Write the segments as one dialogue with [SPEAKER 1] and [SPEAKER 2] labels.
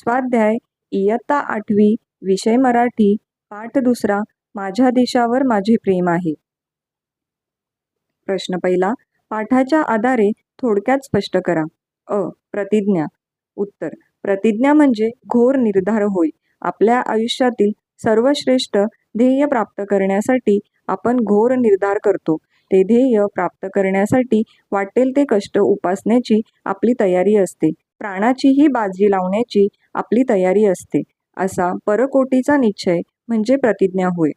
[SPEAKER 1] स्वाध्याय इयत्ता आठवी विषय मराठी पाठ दुसरा माझ्या देशावर माझे प्रेम आहे. प्रश्न पहिला पाठाच्या आधारे थोडक्यात स्पष्ट करा. अ. प्रतिज्ञा. उत्तर. प्रतिज्ञा म्हणजे घोर निर्धार होय. आपल्या आयुष्यातील सर्वश्रेष्ठ ध्येय प्राप्त करण्यासाठी आपण घोर निर्धार करतो. ते ध्येय प्राप्त करण्यासाठी वाटेल ते कष्ट उपासण्याची आपली तयारी असते. प्राणाचीही बाजी लावण्याची आपली तयारी असते. असा परकोटीचा निश्चय म्हणजे प्रतिज्ञा होय.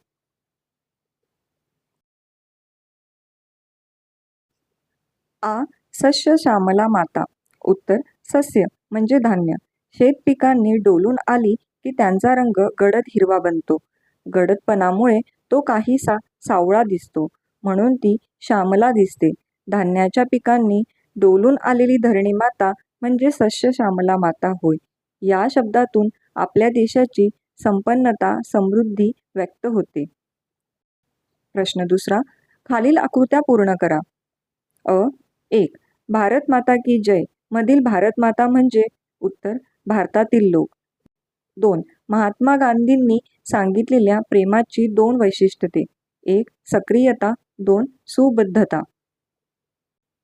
[SPEAKER 1] आ. सस्य श्यामला माता. उत्तर. सस्य म्हणजे धान्य. शेत पिकांनी डोलून आली की त्यांचा रंग गडद हिरवा बनतो. गडदपणामुळे तो काहीसा सावळा दिसतो. म्हणून ती श्यामला दिसते. धान्याच्या पिकांनी डोलून आलेली धरणी माता म्हणजे सस्य श्यामला माता होय. या शब्दातून आपल्या देशाची संपन्नता समृद्धी व्यक्त होते. प्रश्न दुसरा खालील आकृत्या पूर्ण करा. अ एक भारत माता की जय. मधील भारत माता म्हणजे उत्तर भारतातील लोक. दोन महात्मा गांधींनी सांगितलेल्या प्रेमाची दोन वैशिष्ट्ये एक सक्रियता. दोन सुबद्धता.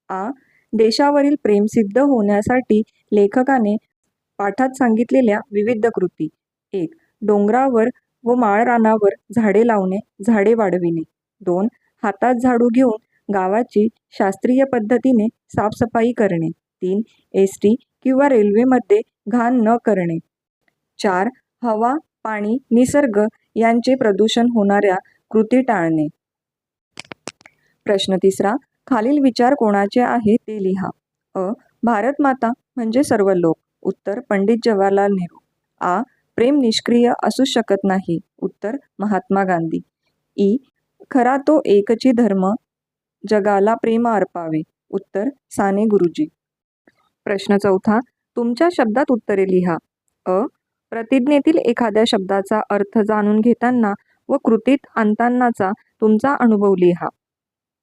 [SPEAKER 1] आ देशावरील प्रेम सिद्ध होण्यासाठी लेखकाने पाठात सांगितलेल्या विविध कृती. एक डोंगरावर व माळरानावर झाडे लावणे झाडे वाढविणे. दोन हातात झाडू घेऊन गावाची शास्त्रीय पद्धतीने साफसफाई करणे. तीन एस टी किंवा रेल्वेमध्ये घाण न करणे. चार हवा पाणी निसर्ग यांचे प्रदूषण होणाऱ्या कृती टाळणे. प्रश्न तिसरा खालील विचार कोणाचे आहे ते लिहा. अ भारत माता म्हणजे सर्व लोक उत्तर पंडित जवाहरलाल नेहरू. आ. प्रेम निष्क्रिय असू शकत नाही. उत्तर महात्मा गांधी. ई. खरा तो एकची धर्म जगाला प्रेम अर्पावे. उत्तर साने गुरुजी. प्रश्न चौथा. तुमच्या शब्दात उत्तरे लिहा. अ. प्रतिज्ञेतील एखाद्या शब्दाचा अर्थ जाणून घेताना व कृतीत आणतानाचा तुमचा अनुभव लिहा.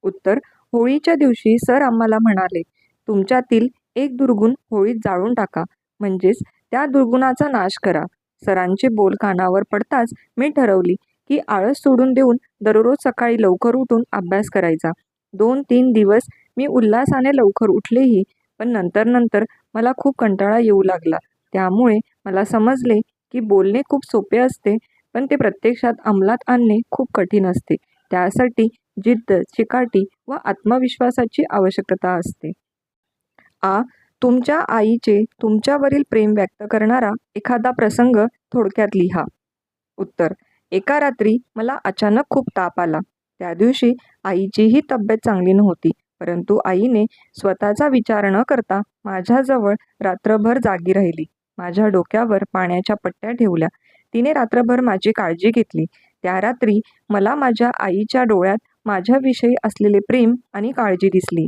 [SPEAKER 1] उत्तर. होळीच्या दिवशी सर आम्हाला म्हणाले तुमच्यातील एक दुर्गुण होळीत जाळून टाका. म्हणजेच त्या दुर्गुणाचा नाश करा. सरांचे बोल कानावर पडताच मी ठरवली की आळस सोडून देऊन दररोज सकाळी लवकर उठून अभ्यास करायचा. दोन तीन दिवस मी उल्हासाने लवकर उठलेही पण नंतर नंतर मला खूप कंटाळा येऊ लागला. त्यामुळे मला समजले की बोलणे खूप सोपे असते पण ते प्रत्यक्षात अंमलात आणणे खूप कठीण असते. त्यासाठी जिद्द चिकाटी व आत्मविश्वासाची आवश्यकता असते. आ. तुमच्या आईचे तुमच्यावरील प्रेम व्यक्त करणारा एखादा प्रसंग थोडक्यात लिहा. उत्तर एका रात्री मला अचानक खूप ताप आला. त्या दिवशी आईचीही तब्येत चांगली नव्हती परंतु आईने स्वतःचा विचार न करता माझ्याजवळ रात्रभर जागी राहिली. माझ्या डोक्यावर पाण्याच्या पट्ट्या ठेवल्या. तिने रात्रभर माझी काळजी घेतली. त्या रात्री मला माझ्या आईच्या डोळ्यात माझ्याविषयी असलेले प्रेम आणि काळजी दिसली.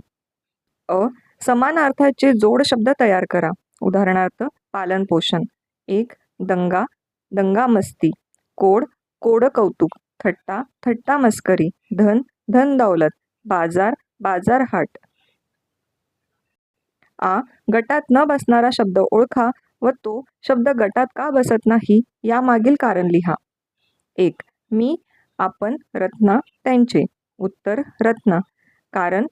[SPEAKER 1] अ समान अर्थाचे जोड शब्द तयार करा. उदाहरणार्थ पालन पोषण. एक दंगा. दंगा मस्ती. कोड कोड कौतुक. थट्टा थट्टा मस्करी. धन धन दौलत. बाजार बाजार हाट. आ गटात न बसणारा शब्द ओळखा व तो शब्द गटात का बसत नाही यामागील कारण लिहा. एक मी आपण रत्ना त्यांचे. उत्तर रत्ना. कारण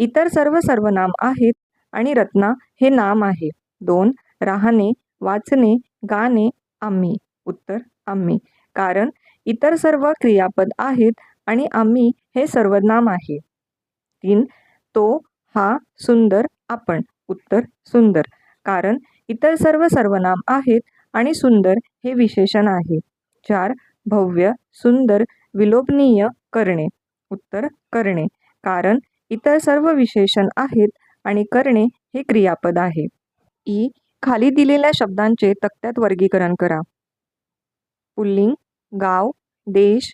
[SPEAKER 1] इतर सर्व सर्वनाम आहेत आणि रत्ना हे नाम आहे. दोन राहणे वाचणे गाणे आम्ही. उत्तर आम्ही. कारण इतर सर्व क्रियापद आहेत आणि आम्ही हे सर्वनाम आहे. तीन तो हा सुंदर आपण. उत्तर सुंदर. कारण इतर सर्व सर्वनाम आहेत आणि सुंदर हे विशेषण आहे. चार भव्य सुंदर विलोभनीय करणे. उत्तर करणे. कारण इतर सर्व विशेषण आहेत आणि करणे हे क्रियापद आहे. ई. खाली दिलेल्या शब्दांचे तक्त्यात वर्गीकरण करा. पुल्लिंग गाव देश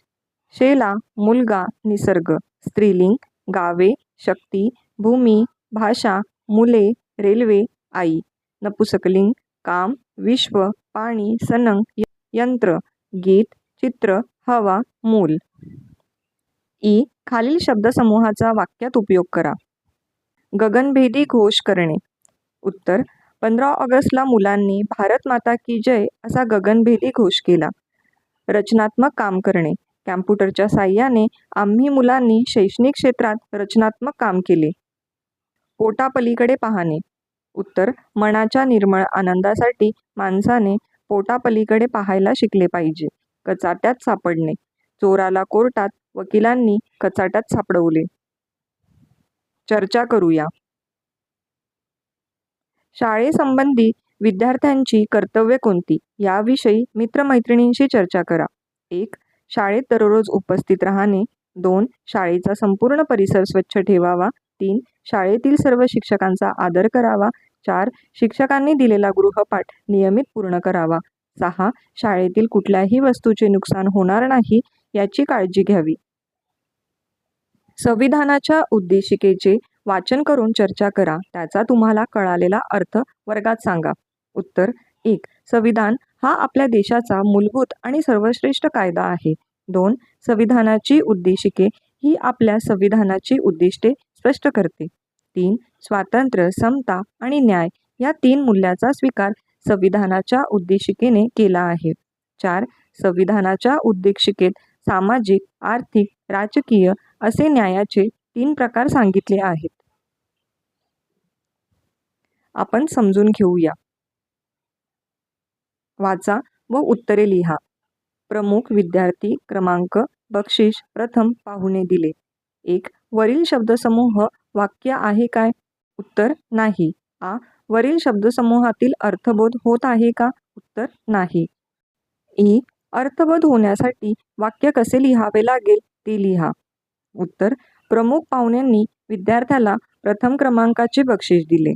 [SPEAKER 1] शेला मुलगा निसर्ग स्त्रीलिंग गावे शक्ती भूमी भाषा मुले रेल्वे आई नपुसकलिंग काम विश्व पाणी सनंग यंत्र गीत चित्र हवा मूल. ई खालील शब्दसमूहाचा वाक्यात उपयोग करा. गगनभेदी घोष करणे. उत्तर पंधरा ऑगस्टला मुलांनी भारत माता की जय असा गगनभेदी घोष केला. रचनात्मक काम करणे. कॅम्प्युटरच्या साह्याने आम्ही मुलांनी शैक्षणिक क्षेत्रात रचनात्मक काम केले. पोटापलीकडे पाहणे. उत्तर मनाच्या निर्मळ आनंदासाठी माणसाने पोटापलीकडे पाहायला शिकले पाहिजे. कचाट्यात सापडणे. चोराला कोर्टात वकिलांनी कचाट्यात सापडवले. चर्चा करूया. शाळेसंबंधी विद्यार्थ्यांची कर्तव्य कोणती? याविषयी मित्रमैत्रिणींशी चर्चा करा. एक शाळेत दररोज उपस्थित राहणे. दोन शाळेचा संपूर्ण परिसर स्वच्छ ठेवावा. तीन शाळेतील सर्व शिक्षकांचा आदर करावा. चार शिक्षकांनी दिलेला गृहपाठ नियमित पूर्ण करावा. सहा शाळेतील कुठल्याही वस्तूचे नुकसान होणार नाही याची काळजी घ्यावी. संविधानाच्या उद्देशिकेचे वाचन करून चर्चा करा त्याचा तुम्हाला कळालेला अर्थ वर्गात सांगा. उत्तर एक संविधान हा आपल्या देशाचा मूलभूत आणि सर्वश्रेष्ठ कायदा आहे. दोन संविधानाची उद्देशिके ही आपल्या संविधानाची उद्दिष्टे स्पष्ट करते. तीन स्वातंत्र्य समता आणि न्याय या तीन मूल्याचा स्वीकार संविधानाच्या उद्देशिकेने केला आहे. चार संविधानाच्या उद्देशिकेत सामाजिक आर्थिक राजकीय असे न्यायाचे तीन प्रकार सांगितले आहेत. आपण समजून घेऊया. वाचा व उत्तरे लिहा. प्रमुख विद्यार्थी क्रमांक बक्षीस प्रथम पाहुणे दिले. एक वरील शब्दसमूह वाक्य आहे काय? उत्तर नाही. आ वरील शब्दसमूहातील अर्थबोध होत आहे का? उत्तर नाही. ई अर्थबोध होण्यासाठी वाक्य कसे लिहावे लागेल? ते लिहा. उत्तर प्रमुख पाहुण्यांनी विद्यार्थ्याला प्रथम क्रमांकाचे बक्षीस दिले.